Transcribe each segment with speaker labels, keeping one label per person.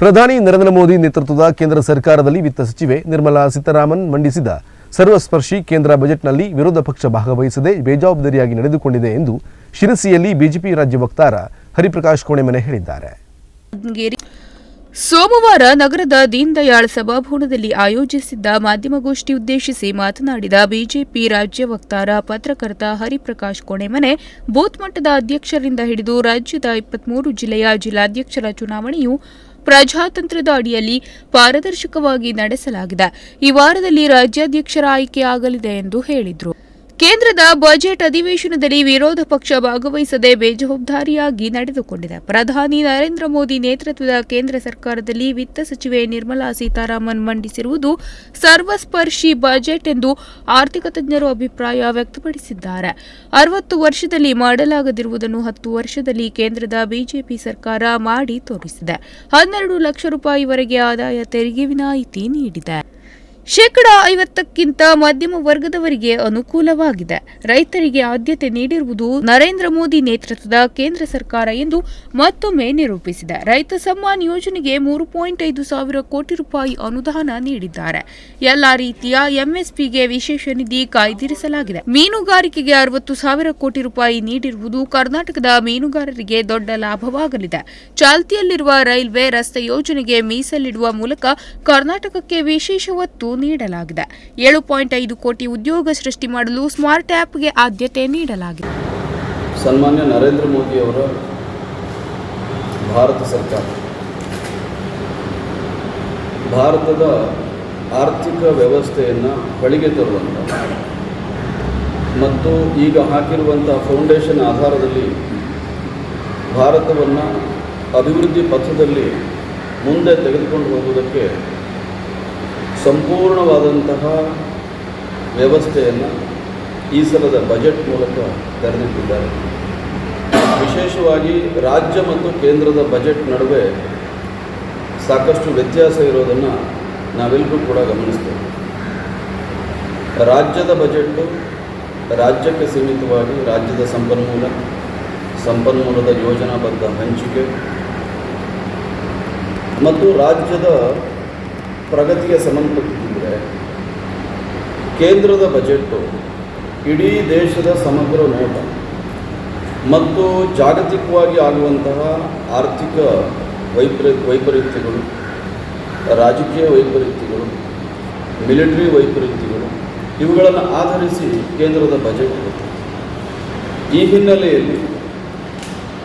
Speaker 1: ಪ್ರಧಾನಿ ನರೇಂದ್ರ ಮೋದಿ ನೇತೃತ್ವದ ಕೇಂದ್ರ ಸರ್ಕಾರದಲ್ಲಿ ವಿತ್ತ ಸಚಿವೆ ನಿರ್ಮಲಾ ಸೀತಾರಾಮನ್ ಮಂಡಿಸಿದ ಸರ್ವಸ್ಪರ್ಶಿ ಕೇಂದ್ರ ಬಜೆಟ್ನಲ್ಲಿ ವಿರೋಧ ಪಕ್ಷ ಭಾಗವಹಿಸದೆ ಬೇಜವಾಬ್ದಾರಿಯಾಗಿ ನಡೆದುಕೊಂಡಿದೆ ಎಂದು ಶಿರಸಿಯಲ್ಲಿ ಬಿಜೆಪಿ ರಾಜ್ಯ ವಕ್ತಾರ ಹರಿಪ್ರಕಾಶ್ ಕೋಣೆಮನೆ ಹೇಳಿದ್ದಾರೆ.
Speaker 2: ಸೋಮವಾರ ನಗರದ ದೀನ್ದಯಾಳ್ ಸಭಾಭವನದಲ್ಲಿ ಆಯೋಜಿಸಿದ್ದ ಮಾಧ್ಯಮಗೋಷ್ಠಿ ಉದ್ದೇಶಿಸಿ ಮಾತನಾಡಿದ ಬಿಜೆಪಿ ರಾಜ್ಯ ವಕ್ತಾರ ಪತ್ರಕರ್ತ ಹರಿಪ್ರಕಾಶ್ ಕೋಣೆಮನೆ, ಬೂತ್ ಮಟ್ಟದ ಅಧ್ಯಕ್ಷರಿಂದ ಹಿಡಿದು ರಾಜ್ಯದ ಇಪ್ಪತ್ಮೂರು ಜಿಲ್ಲೆಯ ಜಿಲ್ಲಾಧ್ಯಕ್ಷರ ಚುನಾವಣೆಯು ಪ್ರಜಾತಂತ್ರದ ಅಡಿಯಲ್ಲಿ ಪಾರದರ್ಶಕವಾಗಿ ನಡೆಸಲಾಗಿದೆ. ಈ ವಾರದಲ್ಲಿ ರಾಜ್ಯಾಧ್ಯಕ್ಷರ ಆಯ್ಕೆಯಾಗಲಿದೆ ಎಂದು ಹೇಳಿದರು. ಕೇಂದ್ರದ ಬಜೆಟ್ ಅಧಿವೇಶನದಲ್ಲಿ ವಿರೋಧ ಪಕ್ಷ ಭಾಗವಹಿಸದೆ ಬೇಜವಾಬ್ದಾರಿಯಾಗಿ ನಡೆದುಕೊಂಡಿದೆ. ಪ್ರಧಾನಿ ನರೇಂದ್ರ ಮೋದಿ ನೇತೃತ್ವದ ಕೇಂದ್ರ ಸರ್ಕಾರದಲ್ಲಿ ವಿತ್ತ ಸಚಿವೆ ನಿರ್ಮಲಾ ಸೀತಾರಾಮನ್ ಮಂಡಿಸಿರುವುದು ಸರ್ವಸ್ಪರ್ಶಿ ಬಜೆಟ್ ಎಂದು ಆರ್ಥಿಕ ತಜ್ಞರು ಅಭಿಪ್ರಾಯ ವ್ಯಕ್ತಪಡಿಸಿದ್ದಾರೆ. ಅರವತ್ತು ವರ್ಷದಲ್ಲಿ ಮಾಡಲಾಗದಿರುವುದನ್ನು ಹತ್ತು ವರ್ಷದಲ್ಲಿ ಕೇಂದ್ರದ ಬಿಜೆಪಿ ಸರ್ಕಾರ ಮಾಡಿ ತೋರಿಸಿದೆ. ಹನ್ನೆರಡು ಲಕ್ಷ ರೂಪಾಯಿವರೆಗೆ ಆದಾಯ ತೆರಿಗೆ ವಿನಾಯಿತಿ ನೀಡಿದೆ. ಶೇಕಡ ಐವತ್ತಕ್ಕಿಂತ ಮಧ್ಯಮ ವರ್ಗದವರಿಗೆ ಅನುಕೂಲವಾಗಿದೆ. ರೈತರಿಗೆ ಆದ್ಯತೆ ನೀಡಿರುವುದು ನರೇಂದ್ರ ಮೋದಿ ನೇತೃತ್ವದ ಕೇಂದ್ರ ಸರ್ಕಾರ ಎಂದು ಮತ್ತೊಮ್ಮೆ ನಿರೂಪಿಸಿದೆ. ರೈತ ಸಮ್ಮಾನ್ ಯೋಜನೆಗೆ ಮೂರು ಪಾಯಿಂಟ್ ಐದು ಸಾವಿರ ಕೋಟಿ ರೂಪಾಯಿ ಅನುದಾನ ನೀಡಿದ್ದಾರೆ. ಎಲ್ಲ ರೀತಿಯ ಎಂಎಸ್ಪಿಗೆ ವಿಶೇಷ ನಿಧಿ ಕಾಯ್ದಿರಿಸಲಾಗಿದೆ. ಮೀನುಗಾರಿಕೆಗೆ ಅರವತ್ತು ಸಾವಿರ ಕೋಟಿ ರೂಪಾಯಿ ನೀಡಿರುವುದು ಕರ್ನಾಟಕದ ಮೀನುಗಾರರಿಗೆ ದೊಡ್ಡ ಲಾಭವಾಗಲಿದೆ. ಚಾಲ್ತಿಯಲ್ಲಿರುವ ರೈಲ್ವೆ ರಸ್ತೆ ಯೋಜನೆಗೆ ಮೀಸಲಿಡುವ ಮೂಲಕ ಕರ್ನಾಟಕಕ್ಕೆ ವಿಶೇಷ ಒತ್ತು ನೀಡಲಾಗಿದೆ. ಏಳು ಪಾಯಿಂಟ್ ಐದು ಕೋಟಿ ಉದ್ಯೋಗ ಸೃಷ್ಟಿ ಮಾಡಲು ಸ್ಮಾರ್ಟ್ ಆ್ಯಪ್ಗೆ ಆದ್ಯತೆ ನೀಡಲಾಗಿದೆ.
Speaker 3: ಸನ್ಮಾನ್ಯ ನರೇಂದ್ರ ಮೋದಿ ಮೋದಿಯವರ ಭಾರತ ಸರ್ಕಾರ. ಭಾರತದ ಆರ್ಥಿಕ ವ್ಯವಸ್ಥೆಯನ್ನು ಬಳಿಗೆ ತರುವಂಥ ಮತ್ತು ಈಗ ಹಾಕಿರುವಂಥ ಫೌಂಡೇಶನ್ ಆಧಾರದಲ್ಲಿ ಭಾರತವನ್ನು ಅಭಿವೃದ್ಧಿ ಪಥದಲ್ಲಿ ಮುಂದೆ ತೆಗೆದುಕೊಂಡು ಹೋಗುವುದಕ್ಕೆ ಸಂಪೂರ್ಣವಾದಂತಹ ವ್ಯವಸ್ಥೆಯನ್ನು ಈ ಸಲದ ಬಜೆಟ್ ಮೂಲಕ ತೆರೆದಿಟ್ಟಿದ್ದಾರೆ. ವಿಶೇಷವಾಗಿ ರಾಜ್ಯ ಮತ್ತು ಕೇಂದ್ರದ ಬಜೆಟ್ ನಡುವೆ ಸಾಕಷ್ಟು ವ್ಯತ್ಯಾಸ ಇರೋದನ್ನು ನಾವೆಲ್ಲರೂ ಕೂಡ ಗಮನಿಸ್ತೇವೆ. ರಾಜ್ಯದ ಬಜೆಟ್ಟು ರಾಜ್ಯಕ್ಕೆ ಸೀಮಿತವಾಗಿ ರಾಜ್ಯದ ಸಂಪನ್ಮೂಲ, ಸಂಪನ್ಮೂಲದ ಯೋಜನಾಬದ್ಧ ಹಂಚಿಕೆ ಮತ್ತು ರಾಜ್ಯದ ಪ್ರಗತಿಗೆ ಸಂಬಂಧಪಟ್ಟಿದ್ದರೆ ಕೇಂದ್ರದ ಬಜೆಟ್ಟು ಇಡೀ ದೇಶದ ಸಮಗ್ರ ನೋಟ ಮತ್ತು ಜಾಗತಿಕವಾಗಿ ಆಗುವಂತಹ ಆರ್ಥಿಕ ವೈಪರೀ, ವೈಪರೀತ್ಯಗಳು, ರಾಜಕೀಯ ವೈಪರೀತ್ಯಗಳು ಮಿಲಿಟರಿ ವೈಪರೀತ್ಯಗಳು, ಇವುಗಳನ್ನು ಆಧರಿಸಿ ಕೇಂದ್ರದ ಬಜೆಟ್ ಈ ಹಿನ್ನೆಲೆಯಲ್ಲಿ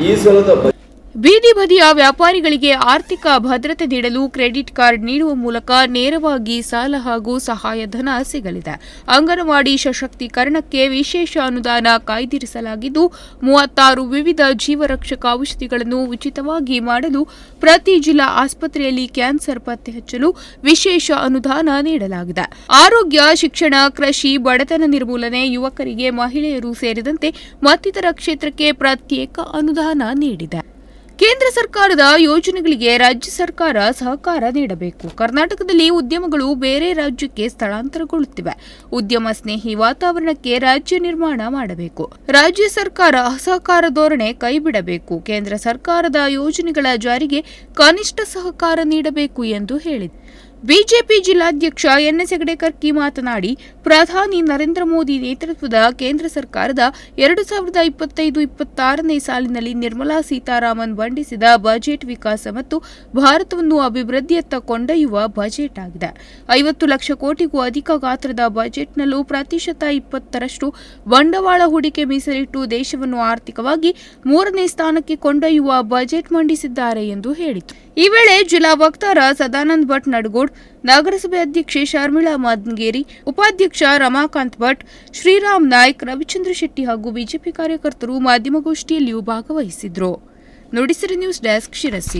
Speaker 3: ಈ ಸಲದ ಬಜೆಟ್
Speaker 2: ಬೀದಿ ಬದಿಯ ವ್ಯಾಪಾರಿಗಳಿಗೆ ಆರ್ಥಿಕ ಭದ್ರತೆ ನೀಡಲು ಕ್ರೆಡಿಟ್ ಕಾರ್ಡ್ ನೀಡುವ ಮೂಲಕ ನೇರವಾಗಿ ಸಾಲ ಹಾಗೂ ಸಹಾಯಧನ ಸಿಗಲಿದೆ. ಅಂಗನವಾಡಿ ಸಶಕ್ತೀಕರಣಕ್ಕೆ ವಿಶೇಷ ಅನುದಾನ ಕಾಯ್ದಿರಿಸಲಾಗಿದ್ದು, ಮೂವತ್ತಾರು ವಿವಿಧ ಜೀವರಕ್ಷಕ ಔಷಧಿಗಳನ್ನು ಉಚಿತವಾಗಿ ಮಾಡಲು ಪ್ರತಿ ಜಿಲ್ಲಾ ಆಸ್ಪತ್ರೆಯಲ್ಲಿ ಕ್ಯಾನ್ಸರ್ ಪತ್ತೆ ಹಚ್ಚಲು ವಿಶೇಷ ಅನುದಾನ ನೀಡಲಾಗಿದೆ. ಆರೋಗ್ಯ, ಶಿಕ್ಷಣ, ಕೃಷಿ, ಬಡತನ ನಿರ್ಮೂಲನೆ, ಯುವಕರಿಗೆ ಮಹಿಳೆಯರು ಸೇರಿದಂತೆ ಮತ್ತಿತರ ಕ್ಷೇತ್ರಕ್ಕೆ ಪ್ರತ್ಯೇಕ ಅನುದಾನ ನೀಡಿದೆ. ಕೇಂದ್ರ ಸರ್ಕಾರದ ಯೋಜನೆಗಳಿಗೆ ರಾಜ್ಯ ಸರ್ಕಾರ ಸಹಕಾರ ನೀಡಬೇಕು. ಕರ್ನಾಟಕದಲ್ಲಿ ಉದ್ಯಮಗಳು ಬೇರೆ ರಾಜ್ಯಕ್ಕೆ ಸ್ಥಳಾಂತರಗೊಳ್ಳುತ್ತಿವೆ. ಉದ್ಯಮ ಸ್ನೇಹಿ ವಾತಾವರಣಕ್ಕೆ ರಾಜ್ಯ ನಿರ್ಮಾಣ ಮಾಡಬೇಕು. ರಾಜ್ಯ ಸರ್ಕಾರ ಅಸಹಕಾರ ಧೋರಣೆ ಕೈಬಿಡಬೇಕು. ಕೇಂದ್ರ ಸರ್ಕಾರದ ಯೋಜನೆಗಳ ಜಾರಿಗೆ ಕನಿಷ್ಠ ಸಹಕಾರ ನೀಡಬೇಕು ಎಂದು ಹೇಳಿದೆ ಬಿಜೆಪಿ ಜಿಲ್ಲಾಧ್ಯಕ್ಷ ಎನ್ಎಸ್ ಹೆಗಡೆಕರ್ಕಿ ಮಾತನಾಡಿ, ಪ್ರಧಾನಿ ನರೇಂದ್ರ ಮೋದಿ ನೇತೃತ್ವದ ಕೇಂದ್ರ ಸರ್ಕಾರದ ಎರಡು ಸಾವಿರದ ಇಪ್ಪತ್ತೈದು ಇಪ್ಪತ್ತಾರನೇ ಸಾಲಿನಲ್ಲಿ ನಿರ್ಮಲಾ ಸೀತಾರಾಮನ್ ಮಂಡಿಸಿದ ಬಜೆಟ್ ವಿಕಾಸ ಮತ್ತು ಭಾರತವನ್ನು ಅಭಿವೃದ್ಧಿಯತ್ತ ಕೊಂಡೊಯ್ಯುವ ಬಜೆಟ್ ಆಗಿದೆ. ಐವತ್ತು ಲಕ್ಷ ಕೋಟಿಗೂ ಅಧಿಕ ಗಾತ್ರದ ಬಜೆಟ್ನಲ್ಲೂ ಪ್ರತಿಶತ ಇಪ್ಪತ್ತರಷ್ಟು ಬಂಡವಾಳ ಹೂಡಿಕೆ ಮೀಸಲಿಟ್ಟು ದೇಶವನ್ನು ಆರ್ಥಿಕವಾಗಿ ಮೂರನೇ ಸ್ಥಾನಕ್ಕೆ ಕೊಂಡೊಯ್ಯುವ ಬಜೆಟ್ ಮಂಡಿಸಿದ್ದಾರೆ ಎಂದು ಹೇಳಿತು. ಈ ವೇಳೆ ಜಿಲ್ಲಾ ವಕ್ತಾರ ಸದಾನಂದ ಭಟ್ ನಡಗೋಡ್ ನಗರಸಭೆ ಅಧ್ಯಕ್ಷೆ ಶರ್ಮಿಳಾ ಮಾದನ್ಗೇರಿ, ಉಪಾಧ್ಯಕ್ಷ ರಮಾಕಾಂತ್ ಭಟ್, ಶ್ರೀರಾಮ್ ನಾಯ್ಕ್, ರವಿಚಂದ್ರ ಶೆಟ್ಟಿ ಹಾಗೂ ಬಿಜೆಪಿ ಕಾರ್ಯಕರ್ತರು ಮಾಧ್ಯಮಗೋಷ್ಠಿಯಲ್ಲಿಯೂ ಭಾಗವಹಿಸಿದ್ರು. Nudisiri news desk Sirsi.